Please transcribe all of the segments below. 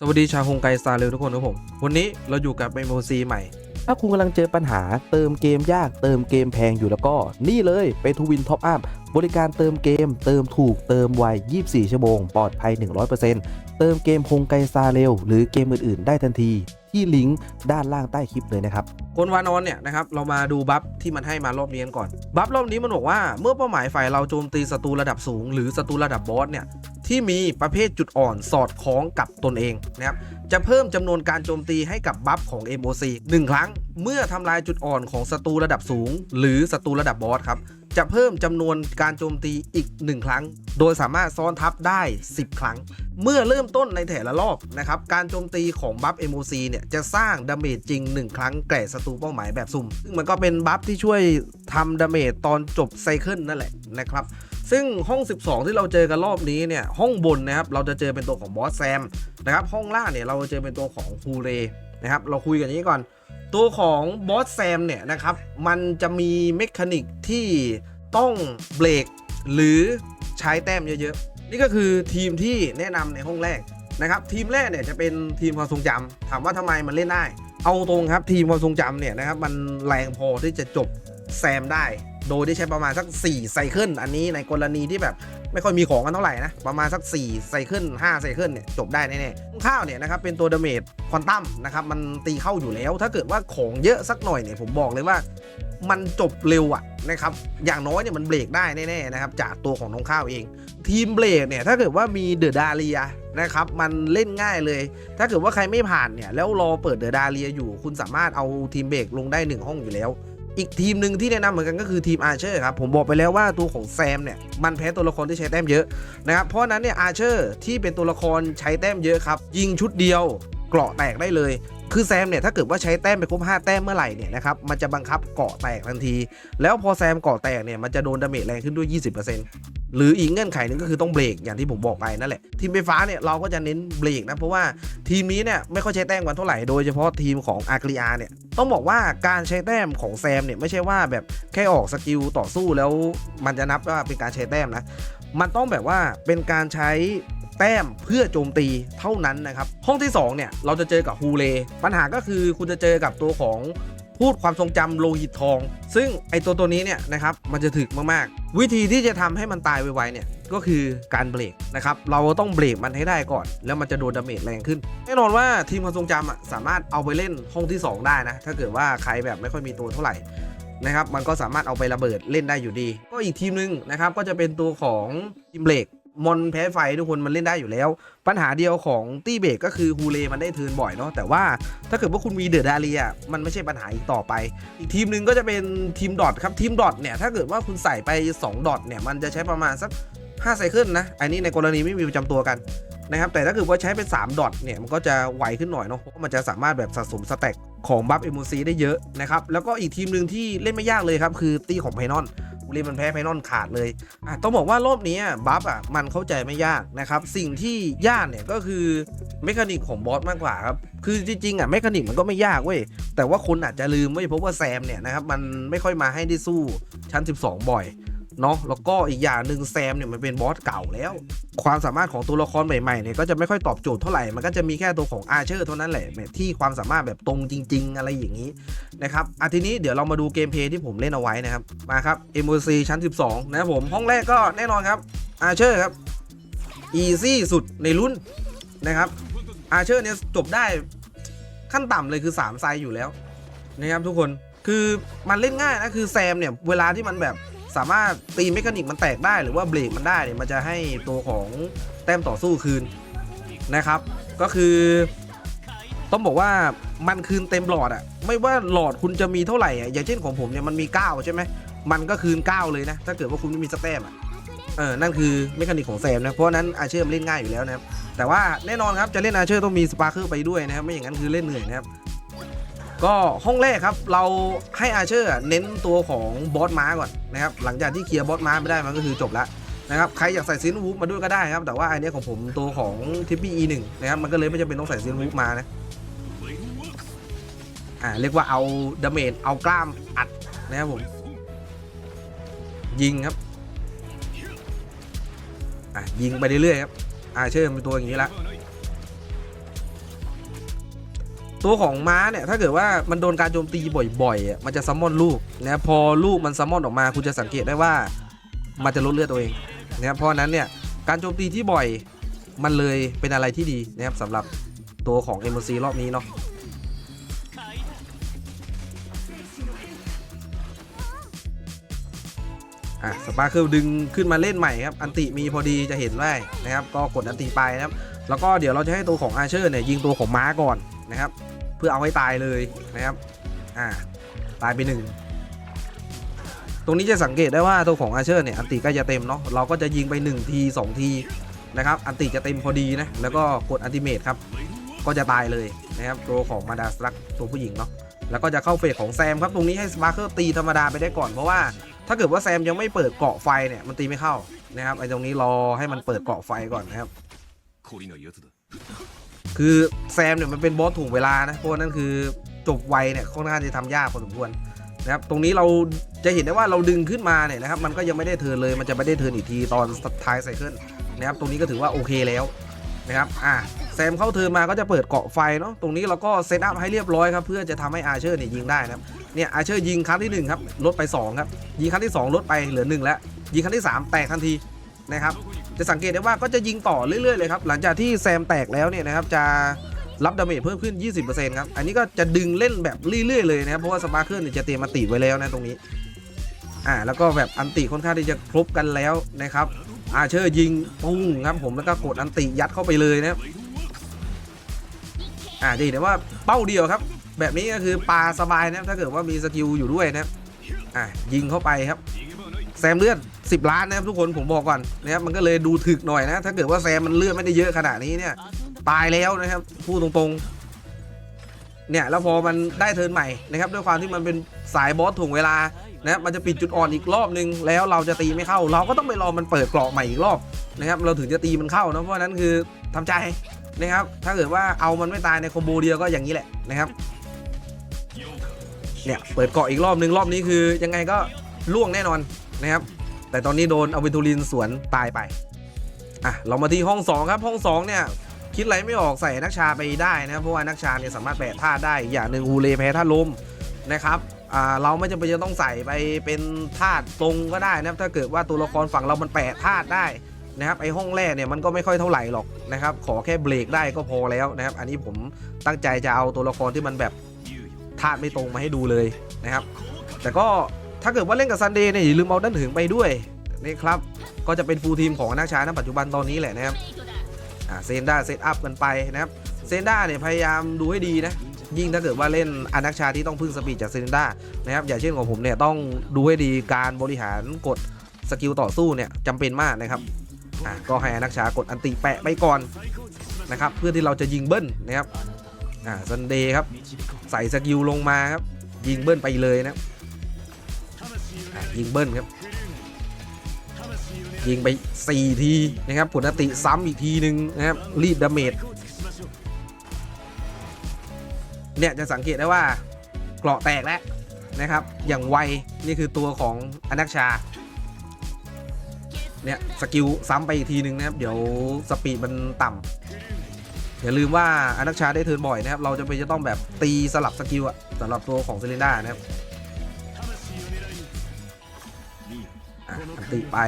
สวัสดีชาวโฮงไกสตาร์เร็วทุกคนครับผม วันนี้เราอยู่กับ MOC ใหม่ ถ้าคุณกำลังเจอปัญหาเติมเกมยากเติมเกมแพงอยู่แล้วก็ นี่เลยไปทูวินท็อปอัพบริการเติมเกม เติมถูกเติมไว 24 ชั่วโมง ปลอดภัย 100%เติมเกมคงไกซาเร็ว หรือเกมอื่น ๆ ได้ทันที ที่ลิงก์ด้านล่างใต้คลิปเลยนะครับคนวานอนเนี่ยนะครับเรามาดูบัฟที่มันให้มารอบนี้กันก่อน บัฟรอบนี้มันบอกว่าเมื่อเป้าหมายฝ่ายเราโจมตีศัตรูระดับสูง หรือศัตรูระดับบอสเนี่ย ที่มีประเภทจุดอ่อนสอดคล้องกับตนเองนะครับจะเพิ่มจำนวนการโจมตีให้กับบัฟของ MOC 1 ครั้ง เมื่อทำลายจุดอ่อนของศัตรูระดับสูง หรือศัตรูระดับบอสครับจะเพิ่มจำนวนการโจมตีอีก 1 ครั้ง โดยสามารถซ้อนทับได้ 10 ครั้ง เมื่อเริ่มต้นในแต่ละรอบนะครับ การโจมตีของบัฟ MOC เนี่ยจะสร้างดาเมจจริง 1 ครั้งแก่ศัตรูเป้าหมายแบบซุ่ม ซึ่งมันก็เป็นบัฟที่ช่วยทำดาเมจตอนจบไซเคิลนั่นแหละนะครับ ซึ่งห้อง 12 ที่เราเจอกันรอบนี้เนี่ยห้องบนนะครับเราจะเจอเป็นตัวของบอสแซมนะครับห้องล่างเนี่ยเราจะเจอเป็นตัวของฮูเรนะครับเราคุยกันอย่างนี้ก่อน ตัวของบอสแซมเนี่ยนะครับมันจะมีเมคานิกที่ต้องเบรกหรือใช้แต้มเยอะๆ นี่ก็คือทีมที่แนะนำในห้องแรกนะครับทีมแรกเนี่ยจะเป็นทีมความทรงจำถามว่าทำไมมันเล่นได้ เอาตรงครับทีมความทรงจำเนี่ยนะครับมันแรงพอที่จะจบแซมได้ โดยที่ใช้ประมาณสัก4ไซเคิลอันนี้ในกรณีที่แบบไม่ค่อยมีของกันเท่าไหร่นะ ประมาณสัก4ไซเคิล5ไซเคิลเนี่ยจบได้แน่ๆข้าวเนี่ยนะครับเป็นตัวดาเมจควอนตัมนะครับมันตีเข้าอยู่แล้ว ถ้าเกิดว่าของเยอะสักหน่อยเนี่ยผมบอกเลยว่ามันจบเร็วอะนะครับ อย่างน้อยเนี่ยมันเบรกได้แน่ๆนะครับจากตัวของน้องข้าวเอง ทีมเบรกเนี่ยถ้าเกิดว่ามีเดอะดาเรียนะครับมันเล่นง่ายเลย ถ้าเกิดว่าใครไม่ผ่านเนี่ยแล้วรอเปิดเดอะดาเรียอยู่ คุณสามารถเอาทีมเบรกลงได้ 1 ห้องอยู่แล้ว อีกทีมหนึ่งที่แนะนำเหมือนกันก็คือทีมอาร์เชอร์ครับผมบอกไปแล้วว่าตัวของแซมเนี่ยมันแพ้ตัวละครที่ใช้แต้มเยอะนะครับเพราะนั้นเนี่ยอาร์เชอร์ที่เป็นตัวละครใช้แต้มเยอะครับยิงชุดเดียวเกราะแตกได้เลย คือแซมเนี่ยถ้าเกิดว่าใช้แต้มไปครบ5แต้มเมื่อไหร่เนี่ยนะครับมันจะบังคับเกาะแตกทันที แล้วพอแซมเกาะแตกเนี่ยมันจะโดนดาเมจแรงขึ้นด้วย 20%หรืออีกเงื่อนไขหนึงก็คือต้องเบรกอย่างที่ผมบอกไปนั่นแหละทีมไฟฟ้าเนี่ยเราก็จะเน้นเบรกนะเพราะว่าทีมนี้เนี่ยไม่ค่อยใช้แต้มกันเท่าไหร่โดยเฉพาะทีมของอาร์กริอาเนี่ยต้องบอกว่าการใช้แต้มของแซมเนี่ยไม่ใช่ว่าแบบแค่ออกสกิลต่อสู้แล้วมันจะนับว่าเป็นการใช้แต้มนะมันต้องแบบว่าเป็นการใช้ แต้มเพื่อโจมตีเท่านั้นนะครับ ห้องที่2เนี่ยเราจะเจอกับฮูเล ปัญหาก็คือคุณจะเจอกับตัวของพูดความทรงจำโลหิตทอง ซึ่งไอตัวตัวนี้เนี่ยนะครับมันจะถึกมากๆ วิธีที่จะทำให้มันตายไวๆเนี่ยก็คือการเบรกนะครับเราต้องเบรกมันให้ได้ก่อน แล้วมันจะโดนดาเมจแรงขึ้น แน่นอนว่าทีมความทรงจำอะสามารถเอาไปเล่นห้องที่ 2 ได้นะ ถ้าเกิดว่าใครแบบไม่ค่อยมีตัวเท่าไหร่นะครับมันก็สามารถเอาไประเบิดเล่นได้อยู่ดี ก็อีกทีมหนึงนะครับก็จะเป็นตัวของทีมเบรก มอนแพ้ไฟทุกคนมันเล่นได้อยู่แล้ว ปัญหาเดียวของตี้เบรกก็คือฮูเลมันได้เทินบ่อยเนาะแต่ว่าถ้าเกิดว่าคุณมีเดอะดาเรียมันไม่ใช่ปัญหาอีกต่อไป อีกทีมหนึ่งก็จะเป็นทีมดอทครับทีมดอทเนี่ยถ้าเกิดว่าคุณใส่ไป 2 ดอทเนี่ยมันจะใช้ประมาณสัก5ไซเคิลนะอันนี้ในกรณีไม่มีประจำตัวกันนะครับแต่ถ้าเกิดว่าใช้เป็น 3 ดอทเนี่ยมันก็จะไวขึ้นหน่อยเนาะเพราะมันจะสามารถแบบสะสมสแต็กของบัฟเอ c ซีได้เยอะนะครับแล้วก็อีกทีมหนึ่งที่เล่นไม่ยากเลยครับคือตีของไพนอน บุรีมันแพ้ไพนอนขาดเลยอะต้องบอกว่ารอบนี้บัฟอะมันเข้าใจไม่ยากนะครับ สิ่งที่ยากเนี่ยก็คือเมคานิกของบอสมากกว่าครับ คือจริงๆอะเมคานิกมันก็ไม่ยากเว้ย แต่ว่าคนอาจจะลืมเว้ยเพราะว่าแซมเนี่ยนะครับมันไม่ค่อยมาให้ได้สู้ชั้น 12 บ่อย เนาะแล้วก็อีกอย่างหนึ่งแซมเนี่ยมันเป็นบอสเก่าแล้ว ความสามารถของตัวละครใหม่ๆเนี่ยก็จะไม่ค่อยตอบโจทย์เท่าไหร่มันก็จะมีแค่ตัวของอาเชอร์เท่านั้นแหละที่ความสามารถแบบตรงจริง ๆ อะไรอย่างนี้นะครับอะทีนี้เดี๋ยวเรามาดูเกมเพลย์ที่ผมเล่นเอาไว้นะครับมาครับ MOC ชั้น 12 นะครับผมห้องแรกก็แน่นอนครับอาเชอร์ครับอีซี่สุดในรุ่นนะครับอาเชอร์เนี่ยจบได้ขั้นต่ำเลยคือ3ไซส์อยู่แล้วนะครับทุกคนคือมันเล่นง่ายนะคือแซมเนี่ยเวลาที่มันแบบ สามารถตีเมคานิกมันแตกได้หรือว่าเบรกมันได้เนี่ยมันจะให้ตัวของแต้มต่อสู้คืนนะครับ ก็คือต้องบอกว่ามันคืนเต็มหลอดอะไม่ว่าหลอดคุณจะมีเท่าไหร่อะอย่างเช่นของผมเนี่ยมันมี 9 ใช่ไหมมันก็คืน 9 เลยนะ ถ้าเกิดว่าคุณไม่มีสแตมอะเออนั่นคือเมคานิกของแซมนะ เพราะนั้นอาเชอร์มันเล่นง่ายอยู่แล้วนะครับ แต่ว่าแน่นอนครับจะเล่นอาเชอร์ต้องมีสปาร์เคิลไปด้วยนะครับ ไม่อย่างนั้นคือเล่นเหนื่อยนะครับ ก็ห้องแรกครับเราให้อาเชอร์เน้นตัวของบอสม้าก่อนนะครับหลังจากที่เคลียร์บอสม้าไม่ได้มันก็คือจบแล้วนะครับใครอยากใส่ซีนวูฟมาด้วยก็ได้ครับ แต่ว่าอันเนี้ยของผมตัวของทิปปี้ E1 นะครับมันก็เลยไม่จำเป็นต้องใส่ซีนวูฟมานะอ่าเรียกว่าเอาดาเมจเอากล้ามอัดนะครับผมยิงครับอะยิงไปเรื่อยๆครับอาเชอร์เป็นตัวอย่างนี้ละ ตัวของม้าเนี่ยถ้าเกิดว่ามันโดนการโจมตีบ่อยๆมันจะซัมมอนลูกนะพอลูกมันซัมมอนออกมาคุณจะสังเกตได้ว่ามันจะลดเลือดตัวเองนะครับเพราะนั้นเนี่ยการโจมตีที่บ่อยมันเลยเป็นอะไรที่ดีนะครับสำหรับตัวของ m อ c รอบนี้เนาะอะสปาร์คิลดึงขึ้นมาเล่นใหม่ครับอันติมีพอดีจะเห็นได้นะครับ ก็กดอันติไปนะครับ แล้วก็เดี๋ยวเราจะให้ตัวของอาเชอร์เนี่ยยิงตัวของม้าก่อนนะครับ เพื่อเอาให้ตายเลยนะครับอ่าตายไปหนึ่งตรงนี้จะสังเกตได้ว่าตัวของอาเชอร์เนี่ยอันติก็จะเต็มเนาะเราก็จะยิงไป1ที2ทีนะครับอันติจะเต็มพอดีนะแล้วก็กดอันติเมทครับก็จะตายเลยนะครับตัวของมาดาสลักตัวผู้หญิงเนาะแล้วก็จะเข้าเฟสของแซมครับตรงนี้ให้สปาร์เกอร์ตีธรรมดาไปได้ก่อนเพราะว่าถ้าเกิดว่าแซมยังไม่เปิดเกาะไฟเนี่ยมันตีไม่เข้านะครับไอ้ตรงนี้รอให้มันเปิดเกาะไฟก่อนนะครับ คือแซมเนี่ยมันเป็นบอสถ่วงเวลานะเพราะนั่นคือจบไวเนี่ยค่อนข้างจะทำยากพอสมควรนะครับตรงนี้เราจะเห็นได้ว่าเราดึงขึ้นมาเนี่ยนะครับมันก็ยังไม่ได้เทินเลยมันจะไม่ได้เทินอีกทีตอนท้ายไซเคิลนะครับตรงนี้ก็ถือว่าโอเคแล้วนะครับอะแซมเข้าเทินมาก็จะเปิดเกาะไฟเนาะตรงนี้เราก็เซตอัพให้เรียบร้อยครับเพื่อจะทำให้อาเชอร์เนี่ยยิงได้นะครับเนี่ยอาเชอร์ยิงครั้งที่หนึ่งครับลดไปสองครับยิงครั้งที่สองลดไปเหลือหนึ่งแล้วยิงครั้งที่สามแตกทันทีนะครับ จะสังเกตได้ว่าก็จะยิงต่อเรื่อยๆเลยครับหลังจากที่แซมแตกแล้วเนี่ยนะครับจะรับดาเมจเพิ่มขึ้น 20%ครับ อันนี้ก็จะดึงเล่นแบบเรื่อยๆเลยนะครับ เพราะว่าสปาร์เคิลเนี่ยจะเตรียมมาติไว้แล้วนะตรงนี้ อ่า แล้วก็แบบอันติค่อนข้างที่จะครบกันแล้วนะครับ อาเชอร์ยิงปุ้งครับผม แล้วก็กดอันติยัดเข้าไปเลยนะครับอ่าจะเห็นได้ว่าเป้าเดียวครับ แบบนี้ก็คือปลาสบายนะถ้าเกิดว่ามีสกิลอยู่ด้วยนะอ่ายิงเข้าไปครับ แซมเลื่อด 10 ล้านนะครับทุกคนผมบอกก่อนนะครับมันก็เลยดูถึกหน่อยนะ ถ้าเกิดว่าแซมมันเลือดไม่ได้เยอะขนาดนี้เนี่ย ตายแล้วนะครับพูดตรงๆ เนี่ยแล้วพอมันได้เทิร์นใหม่นะครับด้วยความที่มันเป็นสายบอสถ่วงเวลานะครับมันจะปิดจุดอ่อนอีกรอบนึงแล้วเราจะตีไม่เข้า เราก็ต้องไปรอมันเปิดเกราะใหม่อีกรอบนะครับเราถึงจะตีมันเข้านะเพราะนั้นคือทำใจนะครับถ้าเกิดว่าเอามันไม่ตายในคอมโบเดียวก็อย่างนี้แหละนะครับเนี่ยเปิดเกาะอีกรอบนึงรอบนี้คือยังไงก็ล่วงแน่นอนนะครับ แต่ตอนนี้โดนอเวนทูลินสวนตายไปอะเรามาที่ห้อง 2 ครับห้อง 2 เนี่ย คิดอะไรไม่ออกใส่นักชาไปได้นะครับเพราะว่านักชาเนี่ยสามารถแปะธาได้อีกอย่างหนึ่งฮูเลแพ้ธาลมนะครับอ่าเราไม่จำเป็นจะต้องใส่ไปเป็นธาตุตรงก็ได้นะครับถ้าเกิดว่าตัวละครฝั่งเรามันแปะธาตุได้นะครับไอห้องแรกเนี่ยมันก็ไม่ค่อยเท่าไหร่หรอกนะครับขอแค่เบรกได้ก็พอแล้วนะครับอันนี้ผมตั้งใจจะเอาตัวละครที่มันแบบธาตุไม่ตรงมาให้ดูเลยนะครับ แต่ก็ ถ้าเกิดว่าเล่นกับซันเดย์เนี่ยอย่าลืมเอาด้านถึงไปด้วยนี่ครับ ก็จะเป็นฟูลทีมของนักชาณปัจจุบันตอนนี้แหละนะครับอ่าเซนด้าเซตอัพกันไปนะครับเซนด้าเนี่ยพยายามดูให้ดีนะยิ่งถ้าเกิดว่าเล่นอนักชาที่ต้องพึ่งสปีดจากเซนด้านะครับอย่างเช่นของผมเนี่ยต้องดูให้ดีการบริหารกดสกิลต่อสู้เนี่ยจำเป็นมากนะครับอ่าก็ให้อนักชากดอันติแปะไปก่อนนะครับเพื่อที่เราจะยิงเบิ้ลนะครับอ่าซันเดย์ครับใส่สกิลลงมาครับยิงเบิ้ลไปเลยนะครับอะ ยิงเบิ้ลครับ ยิงไป 4 ทีนะครับผลติซ้ำอีกทีหนึ่งนะครับ รีดดาเมจเนี่ยจะสังเกตได้ว่าเกราะแตกแล้วนะครับ อย่างไว นี่คือตัวของอนักชา เนี่ย สกิลซ้ำไปอีกทีหนึ่งนะครับ เดี๋ยวสปีดมันต่ำอย่าลืมว่าอนักชาได้เทินบ่อยนะครับ เราจะไปจะต้องแบบตีสลับสกิลอะสำหรับตัวของเซเลนดานะครับ อันติไป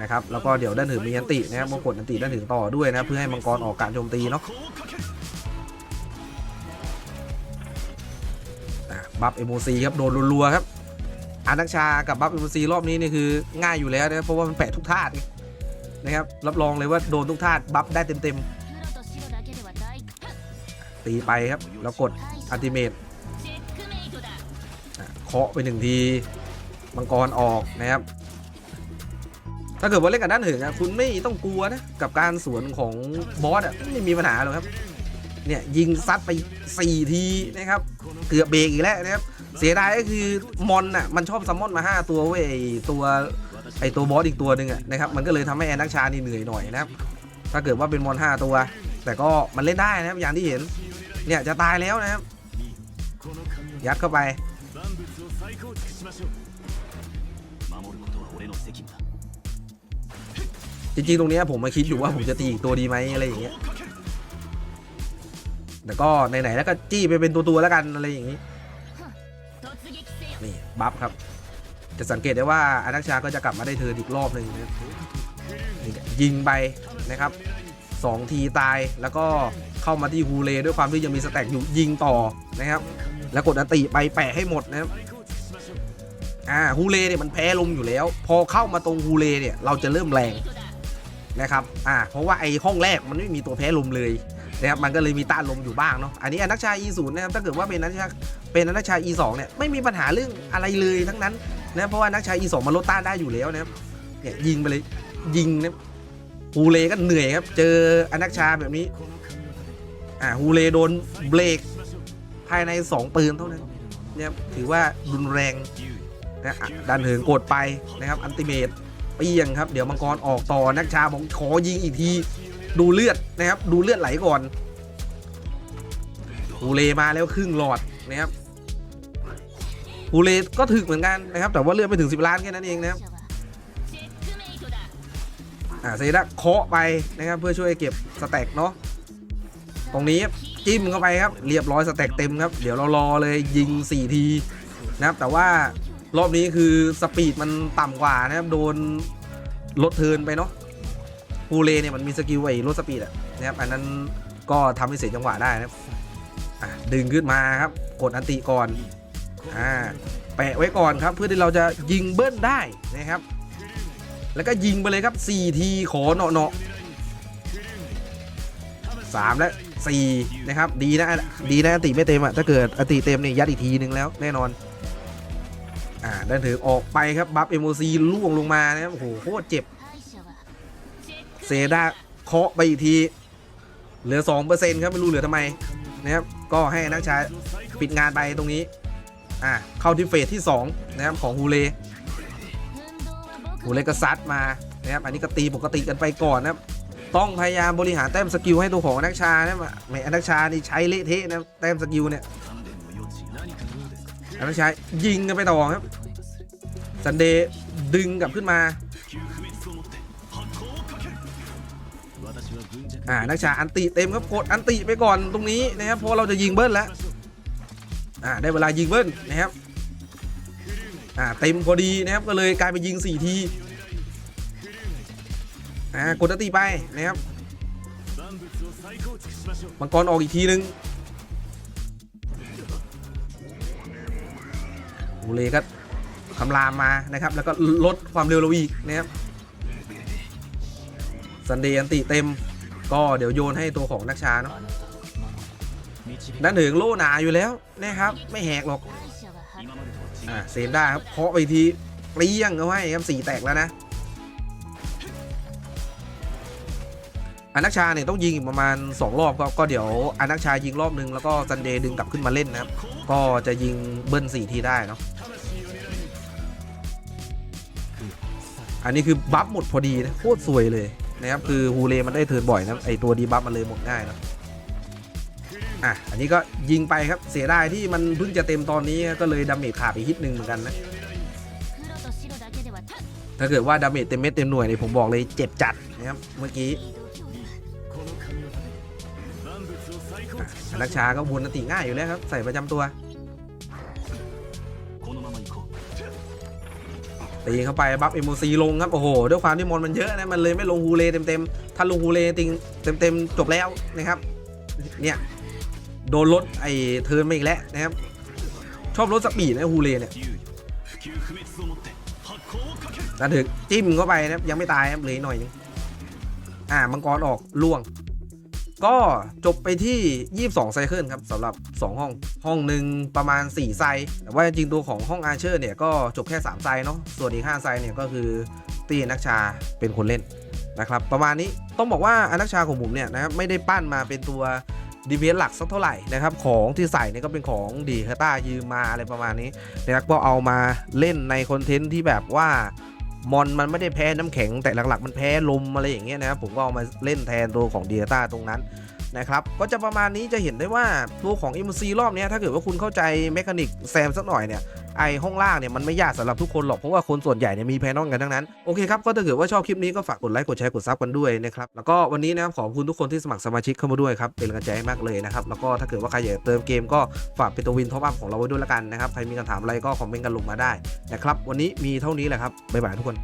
นะครับแล้วก็เดี๋ยวด้านถึงมีอันตินะครับมากดอันติด้านถึงต่อด้วยนะเพื่อให้มังกรออกการโจมตีเนาะบัฟเอโมซีครับโดนรัวๆครับอานักชากับบัฟเอโมซีรอบนี้นี่คือง่ายอยู่แล้วนะเพราะว่ามันแปะทุกธาตุนะครับรับรองเลยว่าโดนทุกธาตุบัฟได้เต็มๆตีไปครับแล้วกดอัลติเมทเคาะไปหนึ่งทีมังกรออกนะครับ ถ้าเกิดว่าเล่นกับด้านถึงอะคุณไม่ต้องกลัวนะกับการสวนของบอสอะไม่มีปัญหาหรอกครับเนี่ยยิงซัดไป 4 ทีนะครับเกือบเบรกอีกแล้วนะครับเสียดายก็คือมอนอะมันชอบซัมมอนมา 5 ตัวเว้ยตัวไอตัวบอสอีกตัวหนึ่งอะนะครับมันก็เลยทำให้แอนนักชานี่เหนื่อยหน่อยนะครับถ้าเกิดว่าเป็นมอน 5 ตัว แต่ก็มันเล่นได้นะครับอย่างที่เห็นเนี่ยจะตายแล้วนะครับยัดเข้าไป จริงๆตรงนี้ผมมาคิดอยู่ว่าผมจะตีอีกตัวดีไหมอะไรอย่างเงี้ยแต่ก็ไหนๆแล้วก็จี้ไปเป็นตัวๆแล้วกันอะไรอย่างงี้นี่บัฟครับ จะสังเกตได้ว่าอนักชาก็จะกลับมาได้เธออีกรอบหนึ่งยิงไปนะครับสองทีตายแล้วก็เข้ามาที่ฮูเล่ด้วยความที่ยังมีสแต็กอยู่ยิงต่อนะครับ แล้วกดอติไปแปะให้หมดนะครับอ่าฮูเล่เนี่ยมันแพ้ลมอยู่แล้ว พอเข้ามาตรงฮูเล่เนี่ยเราจะเริ่มแรง นะครับอ่าเพราะว่าไอ้ห้องแรกมันไม่มีตัวแพ้ลมเลยนะครับมันก็เลยมีต้านลมอยู่บ้างเนาะอันนี้อนักชา E0 นะครับถ้าเกิดว่าเป็นอนักชาเป็นนักชาย E2 เนี่ยไม่มีปัญหาเรื่องอะไรเลยทั้งนั้นนะเพราะว่านักชาย E2 มันลดต้านได้อยู่แล้วนะครับเนี่ยยิงไปเลยยิงนะฮูเลก็เหนื่อยครับเจออนักชาแบบนี้อ่าฮูเลโดนเบรกภายใน 2 ปืนเท่านั้นเนี่ยถือว่ารุนแรงนะดันเหิงกดไปนะครับอันติเมต ปียงครับ เดี๋ยวมังกรออกต่อนักชาบอกขอยิงอีกที ดูเลือดนะครับ ดูเลือดไหลก่อนฮูเลมาแล้วครึ่งหลอดนะครับฮูเลก็ถึกเหมือนกันนะครับ แต่ว่าเลือดไม่ถึง 10 ล้านแค่นั้นเองนะครับอ่าเซระเคาะไปนะครับ เพื่อช่วยเก็บสแต็กเนาะตรงนี้จิ้มเข้าไปครับ เรียบร้อยสแต็กเต็มครับ เดี๋ยวเรารอเลยยิง 4 ทีนะครับแต่ว่า รอบนี้คือสปีดมันต่ำกว่านะครับโดนลดเทินไปเนาะฮูเลเนี่ยมันมีสกิลไอ้ลดสปีดอะนะครับอันนั้นก็ทำให้เสียจังหวะได้นะครับดึงขึ้นมาครับกดอันติก่อนอ่าแปะไว้ก่อนครับเพื่อที่เราจะยิงเบิ้ลได้นะครับ แล้วก็ยิงไปเลยครับ 4 ทีขอเนาะเนาะสามและสี่นะครับ ดีนะดีนะอติไม่เต็มอะถ้าเกิดอติเต็มเนี่ยยัดอีกทีนึงแล้วแน่นอน อ่าด้านถือออกไปครับบัฟเอโมซีล่วงลงมานะครับโอ้โหโคตรเจ็บเซดาเคาะไปอีกที เหลือ 2%ครับ ไม่รู้เหลือทำไมนะครับก็ให้นักชายปิดงานไปตรงนี้ อ่าเข้าที่เฟสที่ 2 นะครับ ของฮูเล่ฮูเล่ก็ซัดมานะครับอันนี้ก็ตีปกติกันไปก่อนนะครับต้องพยายามบริหารแต้มสกิลให้ตัวของนักชานะแหมนักชานี่ใช้เละเทะนะแต้มสกิลเนี่ย ไม่ใช้ยิงกันไปต่อครับซันเดย์ดึงกลับขึ้นมาอ่านักชาอันติเต็มครับกดอันติไปก่อนตรงนี้นะครับเพราะเราจะยิงเบิ้ลแล้วอ่าได้เวลายิงเบิ้ลนะครับอ่าเต็มพอดีนะครับก็เลยกลายไปยิง 4 ทีอ่ากดอันติไปนะครับมังกรออกอีกทีนึงูเลก็คำรามมานะครับ แล้วก็ลดความเร็วเราอีกนะครับซันเดย์อันติเต็ม ก็เดี๋ยวโยนให้ตัวของนักชาเนาะด้านถึงโลหนาอยู่แล้วนะครับ ไม่แหกหรอกอ่าเซนได้ครับเคาะไปทีเปรี้ยงเอาไว้ครับสี่แตกแล้วนะ อนักชาเนี่ยต้องยิงประมาณ 2 รอบก็เดี๋ยวอนักชายิงรอบนึงแล้วก็ซันเดย์ดึงกลับขึ้นมาเล่นนะครับก็จะยิงเบิ้ล4ทีได้เนาะอันนี้คือบัฟหมดพอดีนะโคตรสวยเลยนะครับคือฮูเลมันได้เทิร์นบ่อยนะไอตัวดีบัฟมันเลยหมดง่ายนะอะอันนี้ก็ยิงไปครับเสียดายที่มันเพิ่งจะเต็มตอนนี้ก็เลยดาเมจขาดไปฮิตหนึ่งเหมือนกันนะถ้าเกิดว่าดาเมจเต็มเม็ดเต็มหน่วยเนี่ยผมบอกเลยเจ็บจัดนะครับเมื่อกี้ นักชาก็วนนติง่ายอยู่แล้วครับ ใส่ประจำตัว ตีเข้าไปบัฟเอโมซีลงครับ โอ้โห ด้วยความที่มอนมันเยอะนะ มันเลยไม่ลงฮูเล่เต็มๆ ถ้าลงฮูเล่ติงเต็มๆ จบแล้วนะครับ เนี่ย โดนลดไอ้เทิร์นมาอีกแล้วนะครับ ชอบลดสปีดนะฮูเล่เนี่ยแล้วถึงจิ้มเข้าไปนะยังไม่ตายครับเลยหน่อยนึงอ่ามังกรออกล่วง ก็จบไปที่ 22 ไซเคิลครับสำหรับ 2 ห้อง ห้องหนึ่งประมาณ 4 ไซส์แต่ว่าจริงตัวของห้องอาเชอร์เนี่ยก็จบแค่ 3 ไซส์เนาะ ส่วนอีก 5 ไซส์เนี่ยก็คือตีนักชาเป็นคนเล่นนะครับ ประมาณนี้ต้องบอกว่าอนักชาของผมเนี่ยนะครับไม่ได้ปั้นมาเป็นตัวดีเวหลักสักเท่าไหร่นะครับ ของที่ใส่เนี่ยก็เป็นของดีคาต้ายืมมาอะไรประมาณนี้นะครับก็เอามาเล่นในคอนเทนต์ที่แบบว่า มอนมันไม่ได้แพ้น้ำแข็งแต่หลักๆมันแพ้ลมอะไรอย่างเงี้ยนะครับผมก็เอามาเล่นแทนตัวของเดียต้าตรงนั้น นะครับก็จะประมาณนี้จะเห็นได้ว่าตัวของ m c รอบนี้ถ้าเกิดว่าคุณเข้าใจเมคานิกแซมสักหน่อยเนี่ยไอห้องล่างเนี่ยมันไม่ยากสำหรับทุกคนหรอกเพราะว่าคนส่วนใหญ่เนี่ยมีแพนอลกันทั้งนั้นโอเคครับก็ถ้าเกิดว่าชอบคลิปนี้ก็ฝากกดไลค์กดแชร์กดซับกันด้วยนะครับแล้วก็วันนี้นะครับขอบคุณทุกคนที่สมัครสมาชิกเข้ามาด้วยครับเป็นกำลังใจให้มากเลยนะครับแล้วก็ถ้าเกิดว่าใครอยากเติมเกมก็ฝากเป็นตัววินท็อปอัพของเราไว้ด้วยละกันนะครับใครมีคำถามอะไรก็คอมเมนต์กันลงมาได้นะครับวันนี้มีเท่านี้แหละครับบ๊ายบายทุกคน